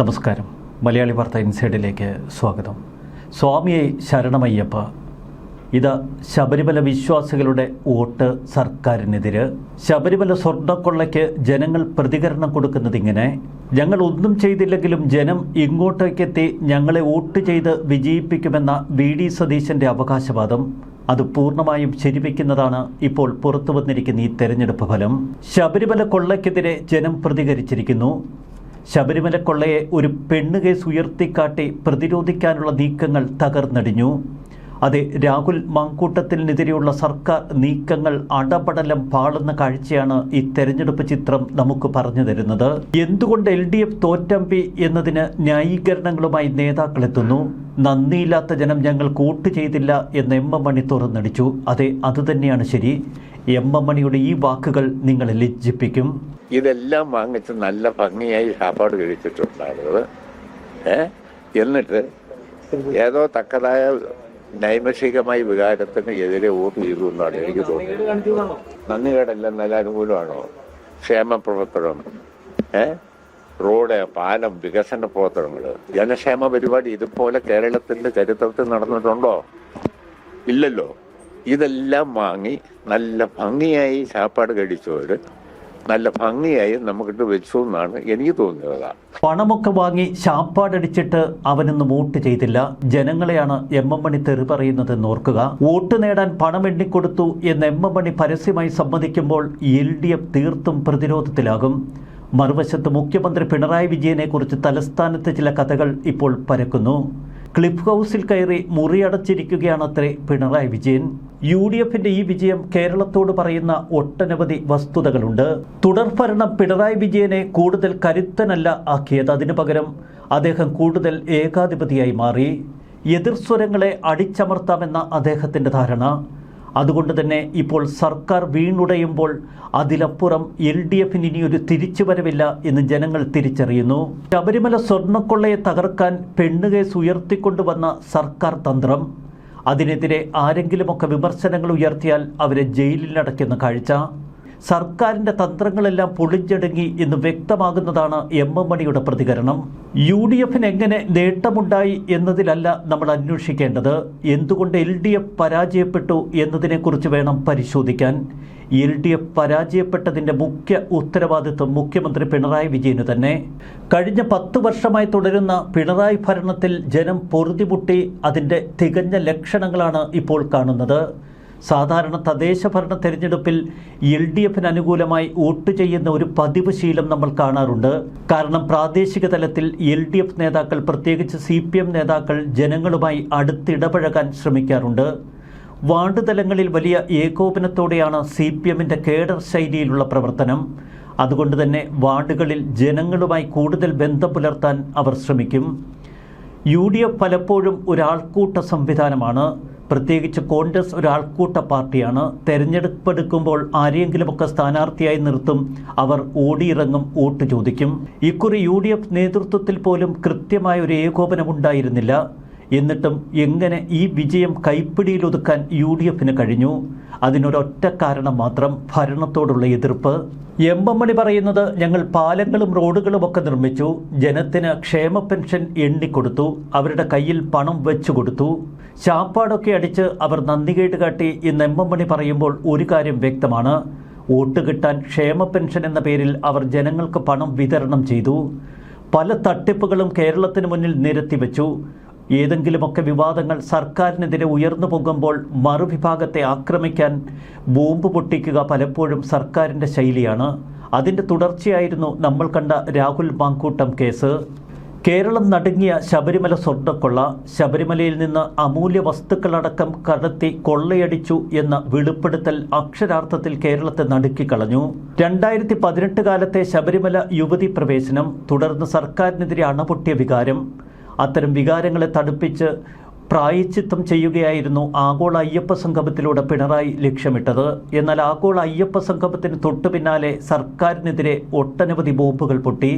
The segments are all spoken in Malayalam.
നമസ്കാരം. മലയാളി വാർത്ത ഇൻസൈഡിലേക്ക് സ്വാഗതം. സ്വാമിയെ ശരണമയ്യപ്പ. ഇത് ശബരിമല വിശ്വാസികളുടെ വോട്ട് സർക്കാരിനെതിരെ. ശബരിമല സ്വർണക്കൊള്ളയ്ക്ക് ജനങ്ങൾ പ്രതികരണം കൊടുക്കുന്നത് ഇങ്ങനെ. ഞങ്ങൾ ഒന്നും ചെയ്തില്ലെങ്കിലും ജനം ഇങ്ങോട്ടേക്കെത്തി ഞങ്ങളെ വോട്ട് ചെയ്ത് വിജയിപ്പിക്കുമെന്ന വി ഡി സതീശന്റെ അവകാശവാദം അത് പൂർണമായും ശരിവയ്ക്കുന്നതാണ് ഇപ്പോൾ പുറത്തു വന്നിരിക്കുന്ന ഈ തെരഞ്ഞെടുപ്പ് ഫലം. ശബരിമല കൊള്ളയ്ക്കെതിരെ ജനം പ്രതികരിച്ചിരിക്കുന്നു. ശബരിമല കൊള്ളയെ ഒരു പെണ്ണ് കേസ് ഉയർത്തിക്കാട്ടി പ്രതിരോധിക്കാനുള്ള നീക്കങ്ങൾ തകർന്നടിഞ്ഞു. അതെ രാഹുൽ മാങ്കൂട്ടത്തിനെതിരെയുള്ള സർക്കാർ നീക്കങ്ങൾ അടപടലം പാളുന്ന കാഴ്ചയാണ് ഈ തെരഞ്ഞെടുപ്പ് ചിത്രം നമുക്ക് പറഞ്ഞു തരുന്നത്. എന്തുകൊണ്ട് എൽ ഡി എഫ് തോറ്റമ്പി എന്നതിന് ന്യായീകരണങ്ങളുമായി നേതാക്കളെത്തുന്നു നന്ദിയില്ലാത്ത ജനം ഞങ്ങൾ വോട്ട് ചെയ്തില്ല എന്ന് എം എം മണി തുറന്നടിച്ചു. അതെ അതുതന്നെയാണ് ശരി. എം എം മണിയുടെ ഈ വാക്കുകൾ നിങ്ങളെ ലജ്ജിപ്പിക്കും. ഇതെല്ലാം വാങ്ങിച്ച് നല്ല ഭംഗിയായി സാപ്പാട് കഴിച്ചിട്ടുണ്ടായിരുന്നത് ഏ? എന്നിട്ട് ഏതോ തക്കതായ നൈമഷികമായ വികാരത്തിന് എതിരെ വോട്ട് ചെയ്തു എന്നാണ് എനിക്ക് തോന്നുന്നത്. നന്ദി കേടല്ല നല്ല അനുകൂലമാണോ? ക്ഷേമ പ്രവർത്തനം. ഏ? റോഡ് പാലം വികസന പ്രവർത്തനങ്ങൾ. ജനക്ഷേമ പരിപാടി ഇതുപോലെ കേരളത്തിന്റെ ചരിത്രത്തിൽ നടന്നിട്ടുണ്ടോ? ഇല്ലല്ലോ. ഇതെല്ലാം വാങ്ങി നല്ല ഭംഗിയായി ചാപ്പാട് കഴിച്ചവർ നല്ല ഭംഗിയായി നമുക്കിട്ട് വെച്ചു എന്നാണ് എനിക്ക് തോന്നിയത് പണമൊക്കെ വാങ്ങി ശാപ്പാടടിച്ചിട്ട് അവനൊന്നും വോട്ട് ചെയ്തില്ല. ജനങ്ങളെയാണ് എം എം മണി തെറി പറയുന്നത് ഓർക്കുക. വോട്ട് നേടാൻ പണം എണ്ണിക്കൊടുത്തു എന്ന് എം എം മണി പരസ്യമായി സമ്മതിക്കുമ്പോൾ എൽ ഡി എഫ് തീർത്തും പ്രതിരോധത്തിലാകും. മറുവശത്ത് മുഖ്യമന്ത്രി പിണറായി വിജയനെ കുറിച്ച് തലസ്ഥാനത്ത് ചില കഥകൾ ഇപ്പോൾ പരക്കുന്നു. ക്ലിഫ് ഹൗസിൽ കയറി മുറിയടച്ചിരിക്കുകയാണത്രേ പിണറായി വിജയൻ. യു ഡി എഫിന്റെ ഈ വിജയം കേരളത്തോട് പറയുന്ന ഒട്ടനവധി വസ്തുതകളുണ്ട്. തുടർഭരണം പിണറായി വിജയനെ കൂടുതൽ കരുത്തനല്ല ആക്കിയത്. അതിനു പകരം അദ്ദേഹം കൂടുതൽ ഏകാധിപതിയായി മാറി. എതിർസ്വരങ്ങളെ അടിച്ചമർത്താമെന്ന അദ്ദേഹത്തിന്റെ ധാരണ. അതുകൊണ്ട് തന്നെ ഇപ്പോൾ സർക്കാർ വീണുടയുമ്പോൾ അതിലപ്പുറം എൽ ഡി എഫിന് ഇനിയൊരു തിരിച്ചുവരവില്ല എന്ന് ജനങ്ങൾ തിരിച്ചറിയുന്നു. ശബരിമല സ്വർണക്കൊള്ളയെ തകർക്കാൻ പെണ്ണുകേസ് ഉയർത്തിക്കൊണ്ടുവന്ന സർക്കാർ തന്ത്രം. അതിനെതിരെ ആരെങ്കിലുമൊക്കെ വിമർശനങ്ങൾ ഉയർത്തിയാൽ അവരെ ജയിലിൽ ജയിലിലടയ്ക്കുന്ന കാഴ്ച. സർക്കാരിന്റെ തന്ത്രങ്ങളെല്ലാം പൊളിഞ്ഞടങ്ങി എന്ന് വ്യക്തമാകുന്നതാണ് എം എം മണിയുടെ പ്രതികരണം. യു ഡി എഫിന് എങ്ങനെ നേട്ടമുണ്ടായി എന്നതിലല്ല നമ്മൾ അന്വേഷിക്കേണ്ടത്. എന്തുകൊണ്ട് എൽ ഡി എഫ് പരാജയപ്പെട്ടു എന്നതിനെക്കുറിച്ച് വേണം പരിശോധിക്കാൻ. എൽ ഡി എഫ് പരാജയപ്പെട്ടതിന്റെ മുഖ്യ ഉത്തരവാദിത്വം മുഖ്യമന്ത്രി പിണറായി വിജയന് തന്നെ. കഴിഞ്ഞ പത്ത് വർഷമായി തുടരുന്ന പിണറായി ഭരണത്തിൽ ജനം പൊറുതിമുട്ടി അതിന്റെ തികഞ്ഞ ലക്ഷണങ്ങളാണ് ഇപ്പോൾ കാണുന്നത്. സാധാരണ തദ്ദേശ ഭരണ തെരഞ്ഞെടുപ്പിൽ എൽ ഡി എഫിന് അനുകൂലമായി വോട്ട് ചെയ്യുന്ന ഒരു പതിവ് ശീലം നമ്മൾ കാണാറുണ്ട്. കാരണം പ്രാദേശിക തലത്തിൽ എൽ ഡി എഫ് നേതാക്കൾ പ്രത്യേകിച്ച് സി പി എം നേതാക്കൾ ജനങ്ങളുമായി അടുത്തിടപഴകാൻ ശ്രമിക്കാറുണ്ട്. വാർഡ് തലങ്ങളിൽ വലിയ ഏകോപനത്തോടെയാണ് സി പി എമ്മിന്റെ കേഡർ ശൈലിയിലുള്ള പ്രവർത്തനം. അതുകൊണ്ട് തന്നെ വാർഡുകളിൽ ജനങ്ങളുമായി കൂടുതൽ ബന്ധം പുലർത്താൻ അവർ ശ്രമിക്കും. യു ഡി എഫ് പലപ്പോഴും ഒരാൾക്കൂട്ട സംവിധാനമാണ്. പ്രത്യേകിച്ച് കോൺഗ്രസ് ഒരാൾക്കൂട്ട പാർട്ടിയാണ്. തെരഞ്ഞെടുപ്പെടുക്കുമ്പോൾ ആരെയെങ്കിലുമൊക്കെ സ്ഥാനാർത്ഥിയായി നിർത്തും. അവർ ഓടിയിറങ്ങും വോട്ട് ചോദിക്കും. ഇക്കുറി യു ഡി എഫ് നേതൃത്വത്തിൽ പോലും കൃത്യമായ ഒരു ഏകോപനമുണ്ടായിരുന്നില്ല. എന്നിട്ടും എങ്ങനെ ഈ വിജയം കൈപ്പിടിയിലൊതുക്കാൻ യു ഡി എഫിന് കഴിഞ്ഞു? അതിനൊരൊറ്റ കാരണം മാത്രം ഭരണത്തോടുള്ള എതിർപ്പ്. എം എം മണി പറയുന്നത് ഞങ്ങൾ പാലങ്ങളും റോഡുകളും ഒക്കെ നിർമ്മിച്ചു. ജനത്തിന് ക്ഷേമ പെൻഷൻ എണ്ണിക്കൊടുത്തു. അവരുടെ കയ്യിൽ പണം വെച്ചു കൊടുത്തു. ചാപ്പാടൊക്കെ അടിച്ച് അവർ നന്ദികേട്ട് കാട്ടി എന്ന് എം എം മണി പറയുമ്പോൾ ഒരു കാര്യം വ്യക്തമാണ്. വോട്ട് കിട്ടാൻ ക്ഷേമ പെൻഷൻ എന്ന പേരിൽ അവർ ജനങ്ങൾക്ക് പണം വിതരണം ചെയ്തു. പല തട്ടിപ്പുകളും കേരളത്തിന് മുന്നിൽ നിരത്തിവെച്ചു ഏതെങ്കിലുമൊക്കെ വിവാദങ്ങൾ സർക്കാരിനെതിരെ ഉയർന്നു പോകുമ്പോൾ മറുവിഭാഗത്തെ ആക്രമിക്കാൻ ബോംബ് പൊട്ടിക്കുക പലപ്പോഴും സർക്കാരിന്റെ ശൈലിയാണ്. അതിന്റെ തുടർച്ചയായിരുന്നു നമ്മൾ കണ്ട രാഹുൽ മാങ്കൂട്ടം കേസ്. കേരളം നടുങ്ങിയ ശബരിമല സ്വർണക്കൊള്ള ശബരിമലയിൽ നിന്ന് അമൂല്യ വസ്തുക്കളടക്കം കടത്തി കൊള്ളയടിച്ചു എന്ന വെളിപ്പെടുത്തൽ അക്ഷരാർത്ഥത്തിൽ കേരളത്തെ നടുക്കിക്കളഞ്ഞു രണ്ടായിരത്തി പതിനെട്ട് കാലത്തെ ശബരിമല യുവതി പ്രവേശനം തുടർന്ന് സർക്കാരിനെതിരെ അണപൊട്ടിയ വികാരം അത്തരം വികാരങ്ങളെ തടുപ്പിച്ച് പ്രായച്ചിത്തം ചെയ്യുകയായിരുന്നു ആഗോള അയ്യപ്പ സംഗമത്തിലൂടെ പിണറായി ലക്ഷ്യമിട്ടത്. എന്നാൽ ആഗോള അയ്യപ്പ സംഗമത്തിന് തൊട്ടു പിന്നാലെ സർക്കാരിനെതിരെ ഒട്ടനവധി ബോംബുകൾ പൊട്ടി.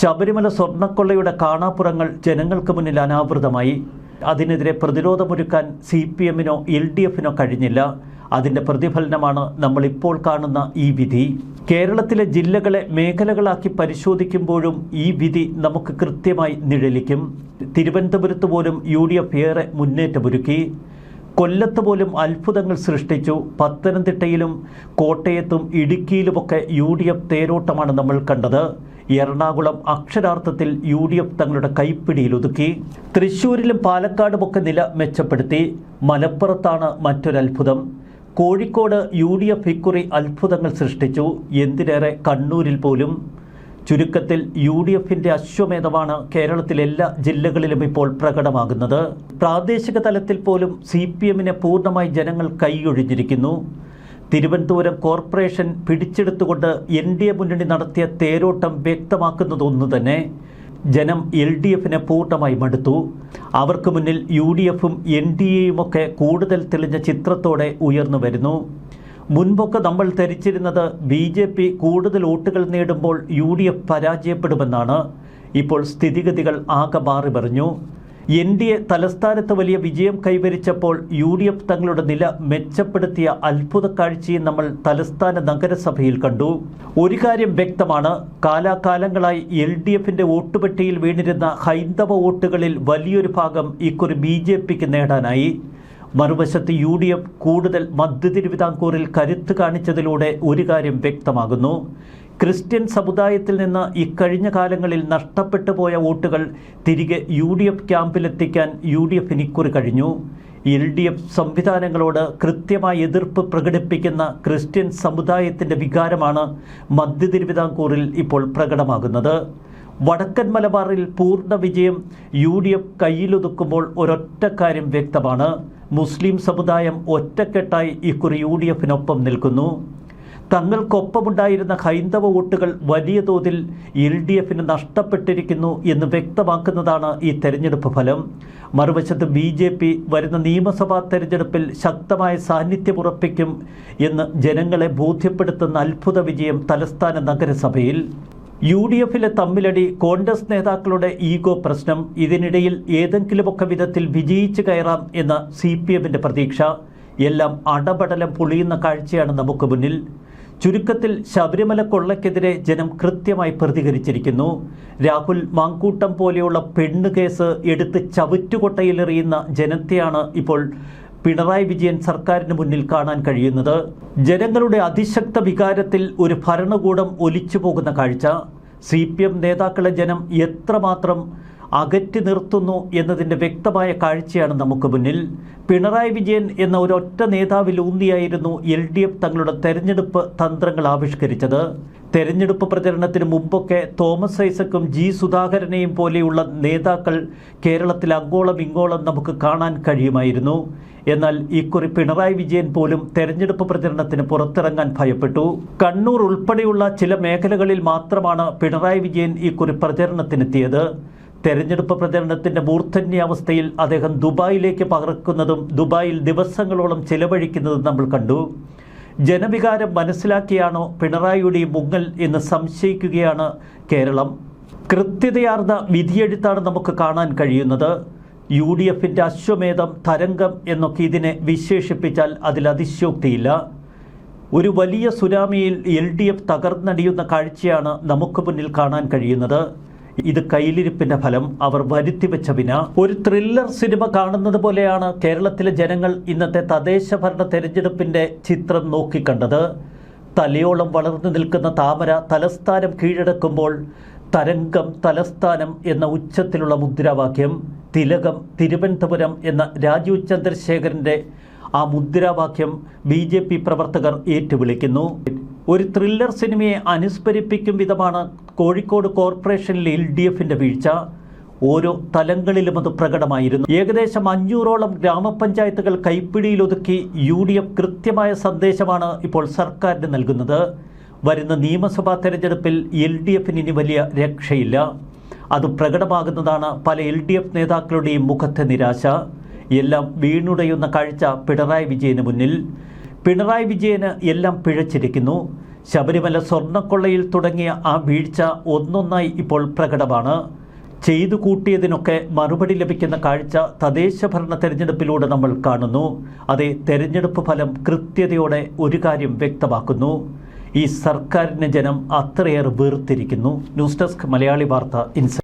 ശബരിമല സ്വർണക്കൊള്ളയുടെ കാണാപ്പുറങ്ങൾ ജനങ്ങൾക്ക് മുന്നിൽ അനാവൃതമായി. അതിനെതിരെ പ്രതിരോധമൊരുക്കാൻ സി പി എമ്മിനോ എൽ ഡി എഫിനോ കഴിഞ്ഞില്ല. അതിന്റെ പ്രതിഫലനമാണ് നമ്മളിപ്പോൾ കാണുന്ന ഈ വിധി. കേരളത്തിലെ ജില്ലകളെ മേഖലകളാക്കി പരിശോധിക്കുമ്പോഴും ഈ വിധി നമുക്ക് കൃത്യമായി നിഴലിക്കും. തിരുവനന്തപുരത്ത് പോലും യു ഡി എഫ് ഏറെ മുന്നേറ്റമൊരുക്കി. കൊല്ലത്ത് പോലും അത്ഭുതങ്ങൾ സൃഷ്ടിച്ചു. പത്തനംതിട്ടയിലും കോട്ടയത്തും ഇടുക്കിയിലുമൊക്കെ യു ഡി എഫ് തേരോട്ടമാണ് നമ്മൾ കണ്ടത്. എറണാകുളം അക്ഷരാർത്ഥത്തിൽ യു ഡി എഫ് തങ്ങളുടെ കൈപ്പിടിയിൽ ഒതുക്കി. തൃശ്ശൂരിലും പാലക്കാടുമൊക്കെ നില മെച്ചപ്പെടുത്തി. മലപ്പുറത്താണ് മറ്റൊരത്ഭുതം. കോഴിക്കോട് യു ഡി എഫ് ഇക്കുറി അത്ഭുതങ്ങൾ സൃഷ്ടിച്ചു. എന്തിനേറെ കണ്ണൂരിൽ പോലും. ചുരുക്കത്തിൽ യു ഡി എഫിന്റെ അശ്വമേധമാണ് കേരളത്തിലെ എല്ലാ ജില്ലകളിലും ഇപ്പോൾ പ്രകടമാകുന്നത്. പ്രാദേശിക തലത്തിൽ പോലും സി പി എമ്മിനെ പൂർണമായി ജനങ്ങൾ കൈയൊഴിഞ്ഞിരിക്കുന്നു. തിരുവനന്തപുരം കോർപ്പറേഷൻ പിടിച്ചെടുത്തുകൊണ്ട് എൻ ഡി എ മുന്നണി നടത്തിയ തേരോട്ടം വ്യക്തമാക്കുന്നതൊന്നു തന്നെ ജനം എൽ ഡി എഫിനെ പൂർണമായി മടുത്തു അവർക്ക് മുന്നിൽ യു ഡി എഫും എൻ ഡി എയുമൊക്കെ കൂടുതൽ തെളിഞ്ഞ ചിത്രത്തോടെ ഉയർന്നു വരുന്നു. മുൻപൊക്കെ നമ്മൾ ധരിച്ചിരുന്നത് ബി ജെ പി കൂടുതൽ വോട്ടുകൾ നേടുമ്പോൾ യു ഡി എഫ് പരാജയപ്പെടുമെന്നാണ്. ഇപ്പോൾ സ്ഥിതിഗതികൾ ആകെ മാറി പറഞ്ഞു എൻ ഡി എ തലസ്ഥാനത്ത് വലിയ വിജയം കൈവരിച്ചപ്പോൾ യു ഡി എഫ് തങ്ങളുടെ നില മെച്ചപ്പെടുത്തിയ അത്ഭുത കാഴ്ചയും നമ്മൾ തലസ്ഥാന നഗരസഭയിൽ കണ്ടു. ഒരു കാര്യം വ്യക്തമാണ് കാലാകാലങ്ങളായി എൽ ഡി എഫിന്റെ വോട്ടുപെട്ടിയിൽ വീണിരുന്ന ഹൈന്ദവ വോട്ടുകളിൽ വലിയൊരു ഭാഗം ഇക്കുറി ബി ജെ പിക്ക് നേടാനായി. മറുവശത്ത് യു ഡി എഫ് കൂടുതൽ മധ്യ തിരുവിതാംകൂറിൽ കരുത്ത് കാണിച്ചതിലൂടെ ഒരു കാര്യം വ്യക്തമാകുന്നു. ക്രിസ്ത്യൻ സമുദായത്തിൽ നിന്ന് ഇക്കഴിഞ്ഞ കാലങ്ങളിൽ നഷ്ടപ്പെട്ടു പോയ വോട്ടുകൾ തിരികെ യു ഡി എഫ് ക്യാമ്പിലെത്തിക്കാൻ യു ഡി എഫിന് ഇക്കുറി കഴിഞ്ഞു. എൽ ഡി എഫ് സംവിധാനങ്ങളോട് കൃത്യമായ എതിർപ്പ് പ്രകടിപ്പിക്കുന്ന ക്രിസ്ത്യൻ സമുദായത്തിന്റെ വികാരമാണ് മധ്യ തിരുവിതാംകൂറിൽ ഇപ്പോൾ പ്രകടമാകുന്നത്. വടക്കൻ മലബാറിൽ പൂർണ വിജയം യു ഡി എഫ് കയ്യിലൊതുക്കുമ്പോൾ ഒരൊറ്റ കാര്യം വ്യക്തമാണ്. മുസ്ലിം സമുദായം ഒറ്റക്കെട്ടായി ഇക്കുറി യു ഡി എഫിനൊപ്പം നിൽക്കുന്നു. തങ്ങൾക്കൊപ്പമുണ്ടായിരുന്ന ഹൈന്ദവ വോട്ടുകൾ വലിയ തോതിൽ എൽ ഡി എഫിന് നഷ്ടപ്പെട്ടിരിക്കുന്നു എന്ന് വ്യക്തമാക്കുന്നതാണ് ഈ തെരഞ്ഞെടുപ്പ് ഫലം. മറുവശത്ത് ബി ജെ പി വരുന്ന നിയമസഭാ തെരഞ്ഞെടുപ്പിൽ ശക്തമായ സാന്നിധ്യം ഉറപ്പിക്കും എന്ന് ജനങ്ങളെ ബോധ്യപ്പെടുത്തുന്ന അത്ഭുത വിജയം തലസ്ഥാന നഗരസഭയിൽ. യു ഡി എഫിലെ തമ്മിലടി കോൺഗ്രസ് നേതാക്കളുടെ ഈഗോ പ്രശ്നം ഇതിനിടയിൽ ഏതെങ്കിലുമൊക്കെ വിധത്തിൽ വിജയിച്ചു കയറാം എന്ന സി പി എമ്മിന്റെ പ്രതീക്ഷ. എല്ലാം അടപടലം പൊളിയുന്ന കാഴ്ചയാണ് നമുക്ക് മുന്നിൽ. ചുരുക്കത്തിൽ ശബരിമല കൊള്ളക്കെതിരെ ജനം കൃത്യമായി പ്രതികരിച്ചിരിക്കുന്നു. രാഹുൽ മാങ്കൂട്ടം പോലെയുള്ള പെണ്ണ് കേസ് എടുത്ത് ചവിറ്റുകൊട്ടയിലെറിയുന്ന ജനത്തെയാണ് ഇപ്പോൾ പിണറായി വിജയൻ സർക്കാരിന് മുന്നിൽ കാണാൻ കഴിയുന്നത്. ജനങ്ങളുടെ അതിശക്ത വികാരത്തിൽ ഒരു ഭരണകൂടം ഒലിച്ചു പോകുന്ന കാഴ്ച. സി പി എം നേതാക്കളെ ജനം എത്രമാത്രം അകറ്റി നിർത്തുന്നു എന്നതിന്റെ വ്യക്തമായ കാഴ്ചയാണ് നമുക്ക് മുന്നിൽ. പിണറായി വിജയൻ എന്ന ഒരൊറ്റ നേതാവിൽ ഊന്നിയായിരുന്നു എൽ ഡി എഫ് തങ്ങളുടെ തെരഞ്ഞെടുപ്പ് തന്ത്രങ്ങൾ ആവിഷ്കരിച്ചത്. തെരഞ്ഞെടുപ്പ് പ്രചരണത്തിന് മുമ്പൊക്കെ തോമസ് ഐസക്കും ജി സുധാകരനെയും പോലെയുള്ള നേതാക്കൾ കേരളത്തിൽ അങ്ങോളം ഇങ്ങോളം നമുക്ക് കാണാൻ കഴിയുമായിരുന്നു. എന്നാൽ ഇക്കുറി പിണറായി വിജയൻ പോലും തെരഞ്ഞെടുപ്പ് പ്രചരണത്തിന് പുറത്തിറങ്ങാൻ ഭയപ്പെട്ടു. കണ്ണൂർ ഉൾപ്പെടെയുള്ള ചില മേഖലകളിൽ മാത്രമാണ് പിണറായി വിജയൻ ഇക്കുറി പ്രചരണത്തിനെത്തിയത്. തെരഞ്ഞെടുപ്പ് പ്രചരണത്തിന്റെ മൂർധന്യാവസ്ഥയിൽ അദ്ദേഹം ദുബായിലേക്ക് പകർക്കുന്നതും ദുബായിൽ ദിവസങ്ങളോളം ചിലവഴിക്കുന്നതും നമ്മൾ കണ്ടു. ജനവികാരം മനസ്സിലാക്കിയാണോ പിണറായിയുടെ മുങ്ങൽ എന്ന് സംശയിക്കുകയാണ് കേരളം. കൃത്യതയാർന്ന വിധിയെഴുത്താണ് നമുക്ക് കാണാൻ കഴിയുന്നത്. യു ഡി എഫിന്റെ അശ്വമേധം തരംഗം എന്നൊക്കെ ഇതിനെ വിശേഷിപ്പിച്ചാൽ അതിൽ അതിശയോക്തിയില്ല. ഒരു വലിയ സുനാമിയിൽ എൽ ഡി എഫ് തകർന്നടിയുന്ന കാഴ്ചയാണ് നമുക്ക് മുന്നിൽ കാണാൻ കഴിയുന്നത്. ഇത് കയ്യിലിരിപ്പിന്റെ ഫലം അവർ വരുത്തിവെച്ച വിന. ഒരു ത്രില്ലർ സിനിമ കാണുന്നത് പോലെയാണ് കേരളത്തിലെ ജനങ്ങൾ ഇന്നത്തെ തദ്ദേശ ഭരണ തെരഞ്ഞെടുപ്പിന്റെ ചിത്രം നോക്കിക്കണ്ടത്. തലയോളം വളർന്നു നിൽക്കുന്ന താമര തലസ്ഥാനം കീഴടക്കുമ്പോൾ തരംഗം തലസ്ഥാനം എന്ന ഉച്ചത്തിലുള്ള മുദ്രാവാക്യം തിലകം തിരുവനന്തപുരം എന്ന രാജീവ് ചന്ദ്രശേഖരന്റെ ആ മുദ്രാവാക്യം ബി ജെ പി പ്രവർത്തകർ ഏറ്റുവിളിക്കുന്നു. ഒരു ത്രില്ലർ സിനിമയെ അനുസ്മരിപ്പിക്കും വിധമാണ് കോഴിക്കോട് കോർപ്പറേഷനിലെ എൽ ഡി എഫിന്റെ വീഴ്ച. ഓരോ തലങ്ങളിലും അത് പ്രകടമായിരുന്നു. ഏകദേശം അഞ്ഞൂറോളം ഗ്രാമപഞ്ചായത്തുകൾ കൈപ്പിടിയിലൊതുക്കി യു ഡി എഫ് കൃത്യമായ സന്ദേശമാണ് ഇപ്പോൾ സർക്കാരിന് നൽകുന്നത്. വരുന്ന നിയമസഭാ തെരഞ്ഞെടുപ്പിൽ എൽ ഡി എഫിന് ഇനി വലിയ രക്ഷയില്ല. അത് പ്രകടമാകുന്നതാണ് പല എൽ ഡി എഫ് നേതാക്കളുടെയും മുഖത്തെ നിരാശ. എല്ലാം വീണുടയുന്ന കാഴ്ച പിണറായി വിജയന് മുന്നിൽ. പിണറായി വിജയന് എല്ലാം പിഴച്ചിരിക്കുന്നു. ശബരിമല സ്വർണക്കൊള്ളയിൽ തുടങ്ങിയ ആ വീഴ്ച ഒന്നൊന്നായി ഇപ്പോൾ പ്രകടമാണ്. ചെയ്തു കൂട്ടിയതിനൊക്കെ മറുപടി ലഭിക്കുന്ന കാഴ്ച തദ്ദേശ ഭരണ തെരഞ്ഞെടുപ്പിലൂടെ നമ്മൾ കാണുന്നു. അതേ തെരഞ്ഞെടുപ്പ് ഫലം കൃത്യതയോടെ ഒരു കാര്യം വ്യക്തമാക്കുന്നു. ഈ സർക്കാരിനെ ജനം അത്രയേറെ വീർത്തിരിക്കുന്നു ന്യൂസ് ഡെസ്ക് മലയാളി വാർത്ത ഇൻസൈറ്റ്